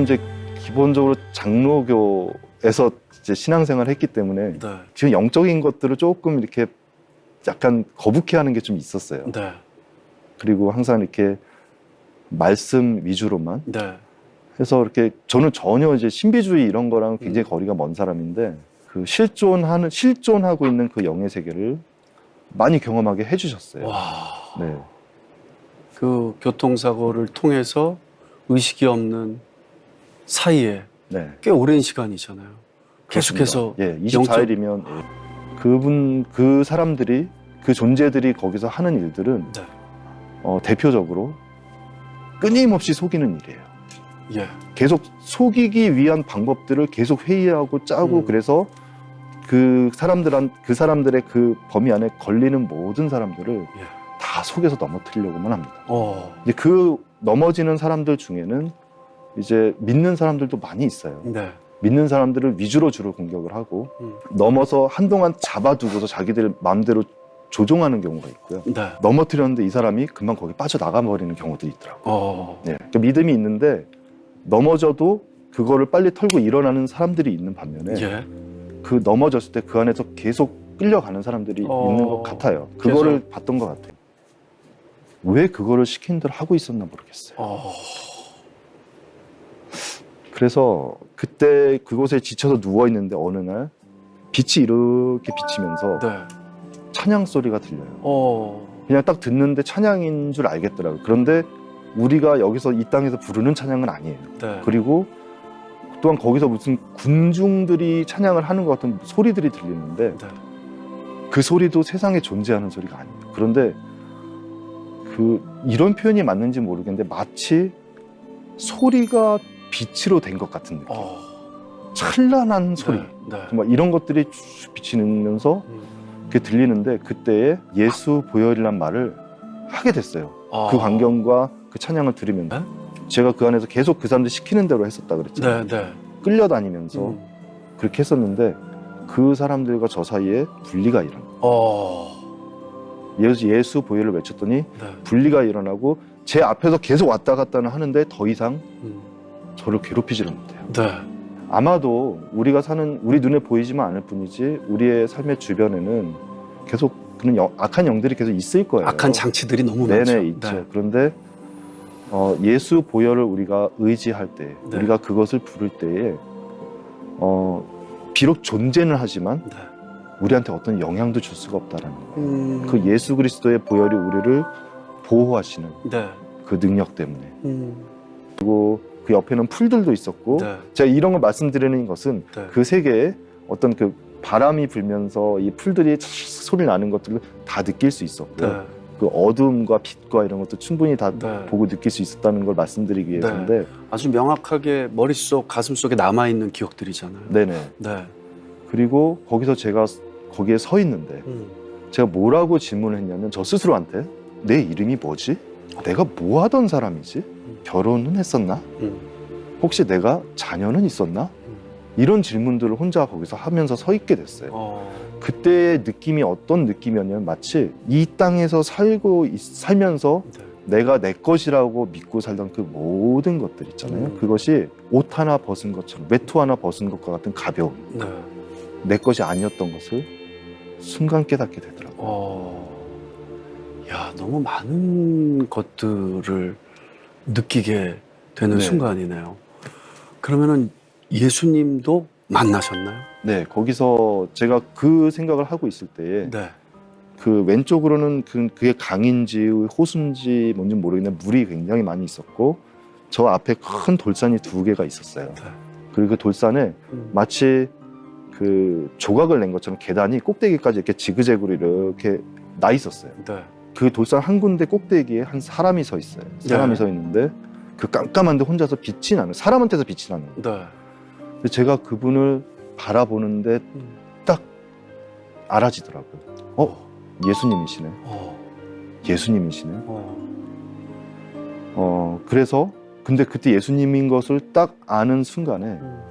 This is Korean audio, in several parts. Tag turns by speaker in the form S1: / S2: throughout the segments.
S1: 이제 기본적으로 장로교에서 이제 신앙생활을 했기 때문에
S2: 네.
S1: 지금 영적인 것들을 조금 이렇게 약간 거북해하는 게 좀 있었어요.
S2: 네.
S1: 그리고 항상 이렇게 말씀 위주로만
S2: 네.
S1: 해서 이렇게 저는 전혀 이제 신비주의 이런 거랑 굉장히 거리가 먼 사람인데 그 실존하는 실존하고 있는 그 영의 세계를 많이 경험하게 해주셨어요.
S2: 와.
S1: 네,
S2: 그 교통사고를 통해서 의식이 없는 사이에
S1: 네.
S2: 꽤 오랜 시간이잖아요. 계속해서
S1: 예, 24일이면 그분 그 사람들이 그 존재들이 거기서 하는 일들은
S2: 네.
S1: 어, 대표적으로 끊임없이 속이는 일이에요.
S2: 예.
S1: 계속 속이기 위한 방법들을 계속 회의하고 짜고
S2: 음.
S1: 그래서 그 사람들한 그 사람들의 그 범위 안에 걸리는 모든 사람들을
S2: 예.
S1: 다 속여서 넘어뜨리려고만 합니다.
S2: 어.
S1: 이제 그 넘어지는 사람들 중에는 이제 믿는 사람들도 많이 있어요.
S2: 네.
S1: 믿는 사람들을 위주로 주로 공격을 하고
S2: 음.
S1: 넘어서 한동안 잡아두고서 자기들 마음대로 조종하는 경우가 있고요.
S2: 네.
S1: 넘어뜨렸는데 이 사람이 금방 거기 빠져나가 버리는 경우들이 있더라고요.
S2: 어.
S1: 네. 그러니까 믿음이 있는데 넘어져도 그거를 빨리 털고 일어나는 사람들이 있는 반면에
S2: 예.
S1: 그 넘어졌을 때 그 안에서 계속 끌려가는 사람들이
S2: 어.
S1: 있는 것 같아요. 그거를 봤던 것 같아요. 왜 그거를 시킨 대로 하고 있었나 모르겠어요.
S2: 어.
S1: 그래서 그때 그곳에 지쳐서 누워 있는데 어느 날 빛이 이렇게 비치면서
S2: 네.
S1: 찬양 소리가 들려요.
S2: 어.
S1: 그냥 딱 듣는데 찬양인 줄 알겠더라고요. 그런데 우리가 여기서 이 땅에서 부르는 찬양은 아니에요.
S2: 네.
S1: 그리고 또한 거기서 무슨 군중들이 찬양을 하는 것 같은 소리들이 들리는데
S2: 네.
S1: 그 소리도 세상에 존재하는 소리가 아니에요. 그런데 그 이런 표현이 맞는지 모르겠는데 마치 소리가 빛으로 된 것 같은 느낌.
S2: 어.
S1: 찬란한 소리.
S2: 네. 네.
S1: 정말 이런 것들이 쭉 비치면서
S2: 음.
S1: 그게 들리는데 그때에 예수 보혈이란 말을 하게 됐어요.
S2: 아.
S1: 그 광경과 그 찬양을 들으면
S2: 네?
S1: 제가 그 안에서 계속 그 사람들 시키는 대로 했었다 그랬잖아요.
S2: 네. 네.
S1: 끌려다니면서
S2: 음.
S1: 그렇게 했었는데 그 사람들과 저 사이에 분리가 일어나.
S2: 어.
S1: 예수, 예수 보혈을 외쳤더니
S2: 네.
S1: 분리가 일어나고 제 앞에서 계속 왔다 갔다 하는데 더 이상
S2: 음.
S1: 저를 괴롭히지를 못해요.
S2: 네.
S1: 아마도 우리가 사는 우리 눈에 보이지만 않을 뿐이지 우리의 삶의 주변에는 계속 그런 영- 악한 영들이 계속 있을 거예요.
S2: 악한 장치들이 너무
S1: 네네
S2: 많죠.
S1: 있죠.
S2: 네.
S1: 그런데 어, 예수 보혈을 우리가 의지할 때,
S2: 네.
S1: 우리가 그것을 부를 때에 어, 비록 존재는 하지만
S2: 네.
S1: 우리한테 어떤 영향도 줄 수가 없다라는 거예요.
S2: 음.
S1: 그 예수 그리스도의 보혈이 우리를 보호하시는
S2: 네.
S1: 그 능력 때문에
S2: 음.
S1: 그 옆에는 풀들도 있었고
S2: 네.
S1: 제가 이런 걸 말씀드리는 것은
S2: 네.
S1: 그 세계에 어떤 그 바람이 불면서 이 풀들이 소리 나는 것들을 다 느낄 수 있었고
S2: 네.
S1: 그 어둠과 빛과 이런 것도 충분히 다
S2: 네.
S1: 보고 느낄 수 있었다는 걸 말씀드리기 위해서인데
S2: 아주 명확하게 머릿속, 가슴 속에 남아 있는 기억들이잖아요.
S1: 네네
S2: 네.
S1: 그리고 거기서 제가 거기에 서 있는데
S2: 음.
S1: 제가 뭐라고 질문을 했냐면 저 스스로한테 내 이름이 뭐지? 내가 뭐 하던 사람이지? 결혼은 했었나?
S2: 음.
S1: 혹시 내가 자녀는 있었나? 이런 질문들을 혼자 거기서 하면서 서 있게 됐어요.
S2: 어.
S1: 그때의 느낌이 어떤 느낌이었냐면 마치 이 땅에서 살고 있- 살면서
S2: 네.
S1: 내가 내 것이라고 믿고 살던 그 모든 것들 있잖아요.
S2: 음.
S1: 그것이 옷 하나 벗은 것처럼 외투 하나 벗은 것과 같은 가벼움.
S2: 네.
S1: 내 것이 아니었던 것을 순간 깨닫게 되더라고요.
S2: 어. 야, 너무 많은 것들을 느끼게 되는
S1: 네.
S2: 순간이네요. 그러면은 예수님도 만나셨나요?
S1: 네, 거기서 제가 그 생각을 하고 있을 때에
S2: 네.
S1: 그 왼쪽으로는 그, 그게 강인지 호수인지 뭔지 모르겠는데 물이 굉장히 많이 있었고 저 앞에 큰 돌산이 두 개가 있었어요.
S2: 네.
S1: 그리고 그 돌산에
S2: 음.
S1: 마치 그 조각을 낸 것처럼 계단이 꼭대기까지 이렇게 지그재그로 이렇게 나 있었어요.
S2: 네.
S1: 그 돌산 한 군데 꼭대기에 한 사람이 서 있어요. 사람이
S2: 네.
S1: 서 있는데 그 깜깜한데 혼자서 빛이 나는 사람한테서 빛이 나는 거예요.
S2: 네.
S1: 근데 제가 그분을 바라보는데
S2: 음.
S1: 알아지더라고요. 어 예수님이시네.
S2: 어.
S1: 예수님이시네.
S2: 어.
S1: 어 그래서 근데 그때 예수님인 것을 딱 아는 순간에
S2: 음.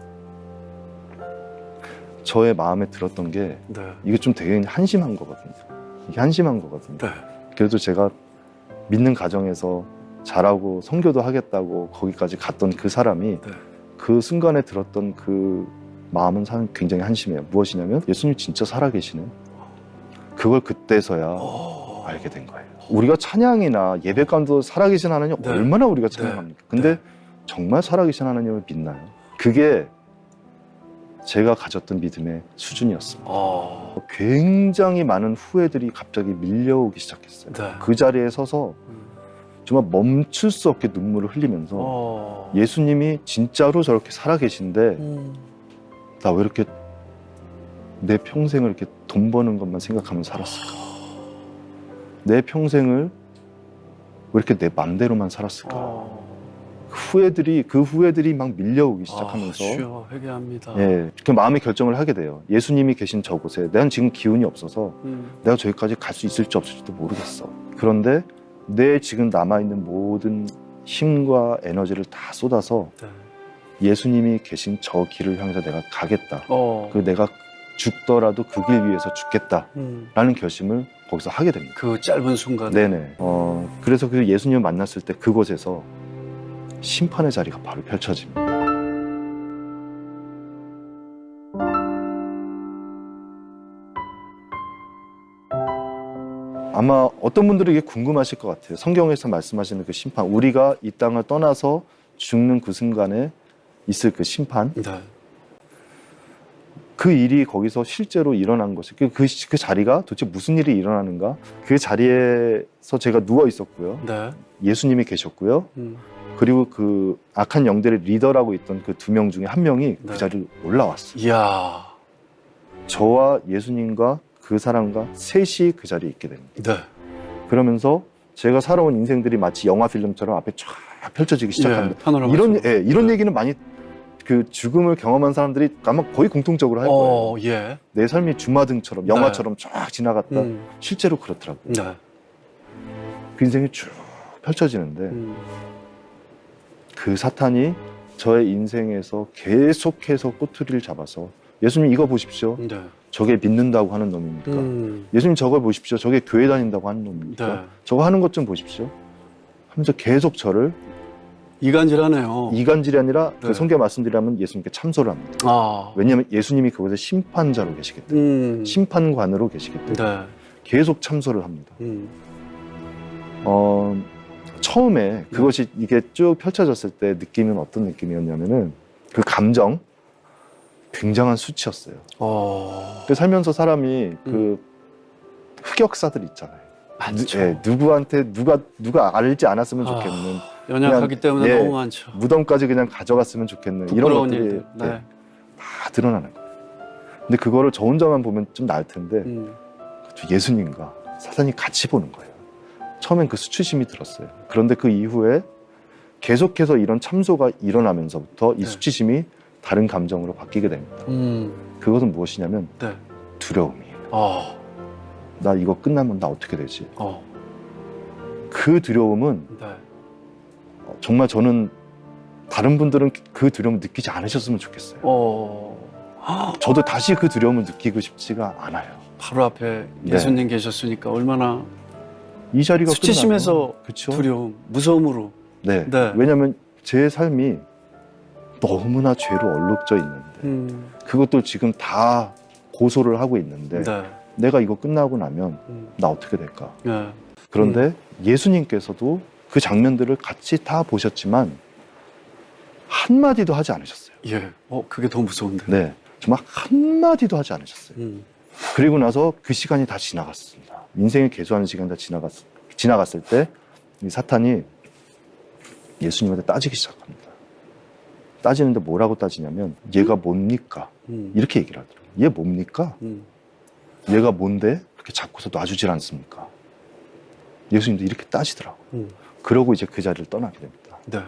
S1: 저의 마음에 들었던 게
S2: 네.
S1: 이게 좀 되게 한심한 거거든요. 이게 한심한 거거든요.
S2: 네.
S1: 그래도 제가 믿는 가정에서 잘하고 선교도 하겠다고 거기까지 갔던 그 사람이
S2: 네.
S1: 그 순간에 들었던 그 마음은 사- 굉장히 한심해요. 무엇이냐면 예수님 진짜 살아계시네. 그걸 그때서야
S2: 어.
S1: 알게 된 거예요. 우리가 찬양이나 예배 가운데 살아계신 하나님
S2: 네.
S1: 얼마나 우리가
S2: 네.
S1: 찬양합니까? 근데
S2: 네.
S1: 정말 살아계신 하나님을 믿나요? 그게 제가 가졌던 믿음의 수준이었습니다.
S2: 어.
S1: 굉장히 많은 후회들이 갑자기 밀려오기 시작했어요.
S2: 네.
S1: 그 자리에 서서
S2: 음.
S1: 정말 멈출 수 없게 눈물을 흘리면서
S2: 어.
S1: 예수님이 진짜로 저렇게 살아계신데
S2: 음.
S1: 나왜 이렇게 내 평생을 이렇게 돈 버는 것만 생각하면 살았을까? 내 평생을 왜 이렇게 내 맘대로만 살았을까?
S2: 어.
S1: 후회들이 그 후회들이 막 밀려오기
S2: 아,
S1: 시작하면서
S2: 주여 회개합니다.
S1: 예, 그 마음의 결정을 하게 돼요. 예수님이 계신 저곳에 내가 지금 기운이 없어서
S2: 음.
S1: 내가 저기까지 갈 수 있을지 없을지도 모르겠어. 그런데 내 지금 남아 있는 모든 힘과 에너지를 다 쏟아서
S2: 네.
S1: 예수님이 계신 저 길을 향해서 내가 가겠다.
S2: 어.
S1: 그 내가 죽더라도 그 길 위해서 죽겠다라는
S2: 음.
S1: 결심을 거기서 하게 됩니다.
S2: 그 짧은 순간.
S1: 네네. 어, 그래서 그 예수님을 만났을 때 그곳에서 심판의 자리가 바로 펼쳐집니다. 아마 어떤 분들이 이게 궁금하실 것 같아요. 성경에서 말씀하시는 그 심판, 우리가 이 땅을 떠나서 죽는 그 순간에 있을 그 심판,
S2: 네.
S1: 그 일이 거기서 실제로 일어난 것이 그, 그, 그 자리가 도대체 무슨 일이 일어나는가? 그 자리에서 제가 누워 있었고요.
S2: 네.
S1: 예수님이 계셨고요.
S2: 음.
S1: 그리고 그 악한 영들의 리더라고 있던 그 두 명 중에 한 명이
S2: 네.
S1: 그 자리를 올라왔어요.
S2: 이야.
S1: 저와 예수님과 그 사람과 셋이 그 자리에 있게 됩니다.
S2: 네.
S1: 그러면서 제가 살아온 인생들이 마치 영화 필름처럼 앞에 쫙 펼쳐지기 시작합니다.
S2: 예, 파노라마
S1: 이런. 예, 이런
S2: 네.
S1: 얘기는 많이 그 죽음을 경험한 사람들이 아마 거의 공통적으로 할 거예요.
S2: 어, 예.
S1: 내 삶이 주마등처럼 영화처럼 쫙 지나갔다.
S2: 음.
S1: 실제로 그렇더라고요.
S2: 네.
S1: 그 인생이 쭉 펼쳐지는데
S2: 음.
S1: 그 사탄이 저의 인생에서 계속해서 꼬투리를 잡아서 예수님 이거 보십시오.
S2: 네.
S1: 저게 믿는다고 하는 놈입니까?
S2: 음.
S1: 예수님 저걸 보십시오. 저게 교회 다닌다고 하는 놈입니까?
S2: 네.
S1: 저거 하는 것 좀 보십시오. 하면서 계속 저를
S2: 이간질하네요.
S1: 이간질이 아니라
S2: 네.
S1: 그 성경 말씀드리면 예수님께 참소를 합니다.
S2: 아.
S1: 왜냐하면 예수님이 그곳에 심판자로 계시기 때문에
S2: 음.
S1: 심판관으로 계시기 때문에
S2: 네.
S1: 계속 참소를 합니다.
S2: 음.
S1: 어, 처음에
S2: 네.
S1: 그것이 이게 쭉 펼쳐졌을 때 느낌은 어떤 느낌이었냐면은 그 감정 굉장한 수치였어요.
S2: 어.
S1: 그 살면서 사람이 그 흑역사들 있잖아요. 누, 예, 누구한테 누가 누가 알지 않았으면 좋겠는
S2: 연약하기 때문에
S1: 예.
S2: 너무 많죠.
S1: 무덤까지 그냥 가져갔으면 좋겠는 이런 것들이
S2: 일들. 네.
S1: 예, 다 드러나는 거예요. 근데 그거를 저 혼자만 보면 좀 나을 텐데
S2: 음.
S1: 예수님과 사탄이 같이 보는 거예요. 처음엔 그 수치심이 들었어요. 그런데 그 이후에 계속해서 이런 참소가 일어나면서부터 이
S2: 네.
S1: 수치심이 다른 감정으로 바뀌게 됩니다.
S2: 음.
S1: 그것은 무엇이냐면
S2: 네.
S1: 두려움이에요.
S2: 어.
S1: 나 이거 끝나면 나 어떻게 되지?
S2: 어.
S1: 그 두려움은
S2: 네.
S1: 어, 정말 저는 다른 분들은 그 두려움을 느끼지 않으셨으면 좋겠어요.
S2: 어.
S1: 저도 다시 그 두려움을 느끼고 싶지가 않아요.
S2: 바로 앞에
S1: 네.
S2: 예수님 계셨으니까 얼마나
S1: 이 자리가
S2: 수치심에서
S1: 그렇죠.
S2: 두려움, 무서움으로.
S1: 네.
S2: 네.
S1: 왜냐하면 제 삶이 너무나 죄로 얼룩져 있는데
S2: 음.
S1: 그것도 지금 다 고소를 하고 있는데
S2: 네.
S1: 내가 이거 끝나고 나면
S2: 음.
S1: 나 어떻게 될까?
S2: 네.
S1: 그런데 예수님께서도 그 장면들을 같이 다 보셨지만 한 마디도 하지 않으셨어요.
S2: 예. 어, 그게 더 무서운데.
S1: 네. 정말 한 마디도 하지 않으셨어요.
S2: 음.
S1: 그리고 나서 그 시간이 다 지나갔습니다. 인생을 개수하는 시간이 다 지나갔, 지나갔을 때, 이 사탄이 예수님한테 따지기 시작합니다. 따지는데 뭐라고 따지냐면, 얘가 뭡니까?
S2: 음.
S1: 이렇게 얘기를 하더라고요. 얘 뭡니까?
S2: 음.
S1: 얘가 뭔데? 그렇게 잡고서 놔주질 않습니까? 예수님도 이렇게 따지더라고요.
S2: 음.
S1: 그러고 이제 그 자리를 떠나게 됩니다.
S2: 네.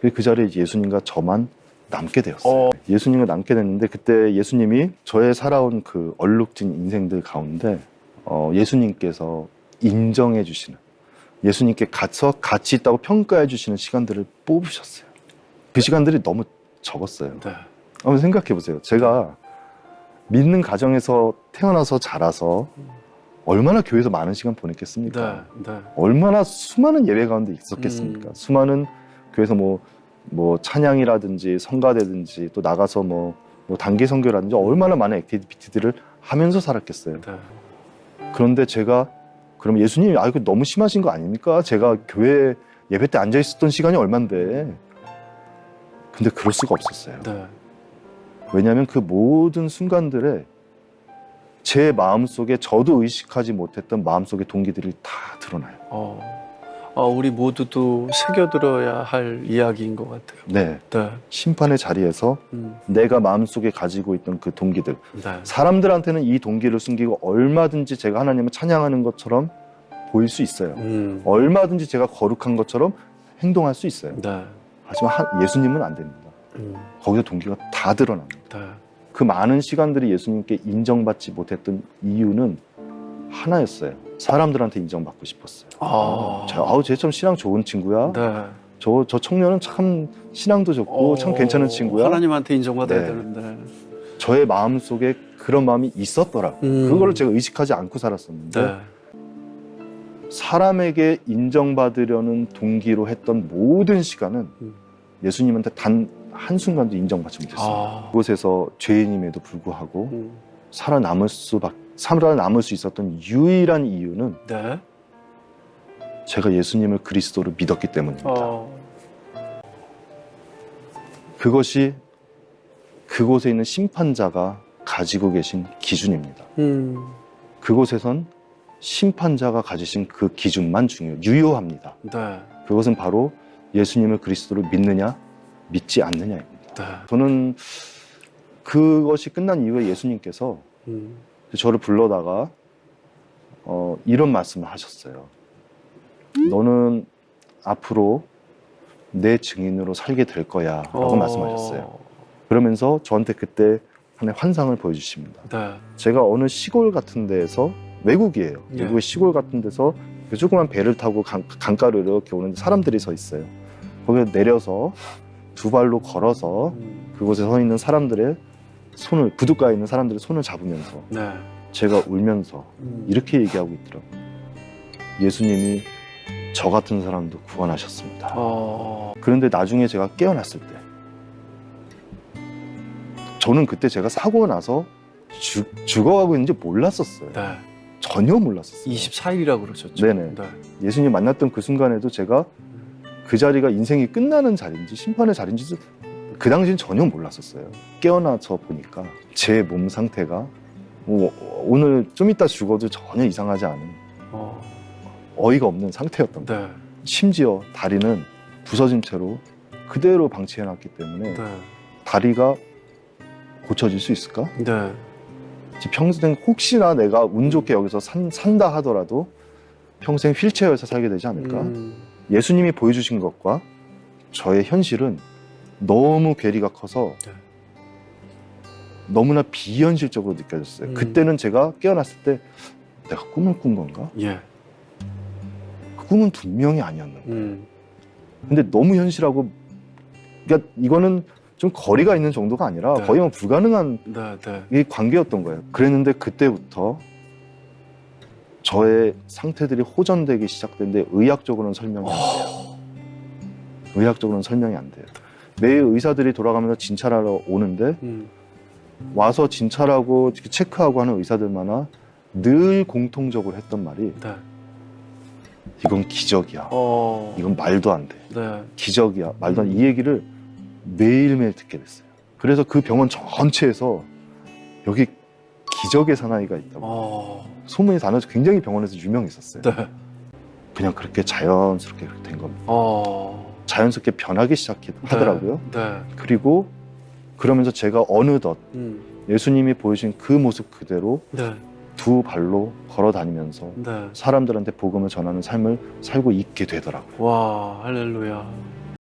S1: 그그 자리에 예수님과 저만 남게 되었어요.
S2: 어.
S1: 예수님과 남게 됐는데 그때 예수님이 저의 살아온 그 얼룩진 인생들 가운데 어, 예수님께서 인정해 주시는 예수님께 가서 같이 있다고 평가해 주시는 시간들을 뽑으셨어요. 그 시간들이 너무 적었어요.
S2: 네.
S1: 한번 생각해 보세요. 제가 믿는 가정에서 태어나서 자라서 얼마나 교회에서 많은 시간 보냈겠습니까?
S2: 네. 네.
S1: 얼마나 수많은 예배 가운데 있었겠습니까?
S2: 음.
S1: 수많은 교회에서 뭐 뭐 찬양이라든지 성가대든지 또 나가서 뭐, 뭐 단기 선교라든지 얼마나 많은 액티비티들을 하면서 살았겠어요.
S2: 네.
S1: 그런데 제가 그럼 예수님이 아 이거 너무 심하신 거 아닙니까? 제가 교회 예배 때 앉아 있었던 시간이 얼만데. 근데 그럴 수가 없었어요.
S2: 네.
S1: 왜냐하면 그 모든 순간들에 제 마음 속에 저도 의식하지 못했던 마음 속의 동기들이 다 드러나요.
S2: 어. 아, 우리 모두도 새겨들어야 할 이야기인 것 같아요.
S1: 네,
S2: 네.
S1: 심판의 자리에서
S2: 음.
S1: 내가 마음 속에 가지고 있던 그 동기들,
S2: 네.
S1: 사람들한테는 이 동기를 숨기고 얼마든지 제가 하나님을 찬양하는 것처럼 보일 수 있어요.
S2: 음.
S1: 얼마든지 제가 거룩한 것처럼 행동할 수 있어요.
S2: 네.
S1: 하지만 하- 예수님은 안 됩니다.
S2: 음.
S1: 거기서 동기가 다 드러납니다.
S2: 네.
S1: 그 많은 시간들이 예수님께 인정받지 못했던 이유는 하나였어요. 사람들한테 인정받고 싶었어요.
S2: 아.
S1: 저, 아우 쟤 참 신앙 좋은 친구야.
S2: 네.
S1: 저, 저 청년은 참 신앙도 좋고 참
S2: 어,
S1: 괜찮은 친구야.
S2: 하나님한테 인정받아야
S1: 네.
S2: 되는데.
S1: 저의 마음 속에 그런 마음이 있었더라.
S2: 음.
S1: 그거를 제가 의식하지 않고 살았었는데
S2: 네.
S1: 사람에게 인정받으려는 동기로 했던 모든 시간은
S2: 음.
S1: 예수님한테 단 한 순간도 인정받지 못했어요.
S2: 아.
S1: 그곳에서 죄인임에도 불구하고
S2: 음.
S1: 살아남을 수밖 살아남을 수 있었던 유일한 이유는
S2: 네.
S1: 제가 예수님을 그리스도로 믿었기 때문입니다.
S2: 어.
S1: 그것이 그곳에 있는 심판자가 가지고 계신 기준입니다.
S2: 음.
S1: 그곳에선 심판자가 가지신 그 기준만 중요 유효합니다.
S2: 네.
S1: 그것은 바로 예수님을 그리스도로 믿느냐 믿지 않느냐입니다.
S2: 네.
S1: 저는 그것이 끝난 이후에 예수님께서
S2: 음.
S1: 저를 불러다가 어, 이런 말씀을 하셨어요. 너는 앞으로 내 증인으로 살게 될 거야 라고
S2: 어.
S1: 말씀하셨어요. 그러면서 저한테 그때 하나의 환상을 보여주십니다.
S2: 네.
S1: 제가 어느 시골 같은 데에서 외국이에요.
S2: 네.
S1: 외국의 시골 같은 데서 그 조그만 배를 타고 강, 강가로 이렇게 오는데 사람들이 서 있어요. 거기에 내려서 두 발로 걸어서
S2: 음.
S1: 그곳에 서 있는 사람들의 손을 부둣가에 있는 사람들의 손을 잡으면서
S2: 네.
S1: 제가 울면서
S2: 음.
S1: 이렇게 얘기하고 있더라고요. 예수님이 저 같은 사람도 구원하셨습니다.
S2: 어.
S1: 그런데 나중에 제가 깨어났을 때 저는 그때 제가 사고 나서 죽, 죽어가고 있는지 몰랐었어요.
S2: 네.
S1: 전혀 몰랐었어요.
S2: 24일이라고 그러셨죠.
S1: 네네.
S2: 네.
S1: 예수님 만났던 그 순간에도 제가 그 자리가 인생이 끝나는 자리인지 심판의 자리인지 그 당시엔 전혀 몰랐었어요. 깨어나서 보니까 제 몸 상태가 뭐 오늘 좀 이따 죽어도 전혀 이상하지 않은
S2: 어.
S1: 어이가 없는 상태였던 거예요.
S2: 네.
S1: 심지어 다리는 부서진 채로 그대로 방치해놨기 때문에
S2: 네.
S1: 다리가 고쳐질 수 있을까?
S2: 네.
S1: 평생 혹시나 내가 운 좋게 여기서 산, 산다 하더라도 평생 휠체어에서 살게 되지 않을까?
S2: 음.
S1: 예수님이 보여주신 것과 저의 현실은 너무 괴리가 커서
S2: 네.
S1: 너무나 비현실적으로 느껴졌어요.
S2: 음.
S1: 그때는 제가 깨어났을 때 내가 꿈을 꾼 건가?
S2: 예.
S1: 그 꿈은 분명히 아니었는데.
S2: 음.
S1: 근데 너무 현실하고 그러니까 이거는 좀 거리가 있는 정도가 아니라
S2: 네.
S1: 거의 뭐 불가능한
S2: 네. 네.
S1: 이 관계였던 거예요. 그랬는데 그때부터 저의 상태들이 호전되기 시작됐는데 의학적으로는 설명이 안 돼요.
S2: 어.
S1: 의학적으로는 설명이 안 돼요. 매일 의사들이 돌아가면서 진찰하러 오는데
S2: 음.
S1: 와서 진찰하고 체크하고 하는 의사들마다 늘 공통적으로 했던 말이
S2: 네.
S1: 이건 기적이야.
S2: 어.
S1: 이건 말도 안 돼.
S2: 네.
S1: 기적이야. 말도 안 돼. 이 얘기를 매일매일 듣게 됐어요. 그래서 그 병원 전체에서 여기 기적의 사나이가 있다고.
S2: 어.
S1: 소문이 다녀서 굉장히 병원에서 유명했었어요.
S2: 네.
S1: 그냥 그렇게 자연스럽게 그렇게 된 겁니다.
S2: 어.
S1: 자연스럽게 변하기 시작하더라고요.
S2: 네.
S1: 그리고 그러면서 제가 어느덧
S2: 음.
S1: 예수님이 보여주신 그 모습 그대로
S2: 네.
S1: 두 발로 걸어 다니면서
S2: 네.
S1: 사람들한테 복음을 전하는 삶을 살고 있게 되더라고요.
S2: 와, 할렐루야.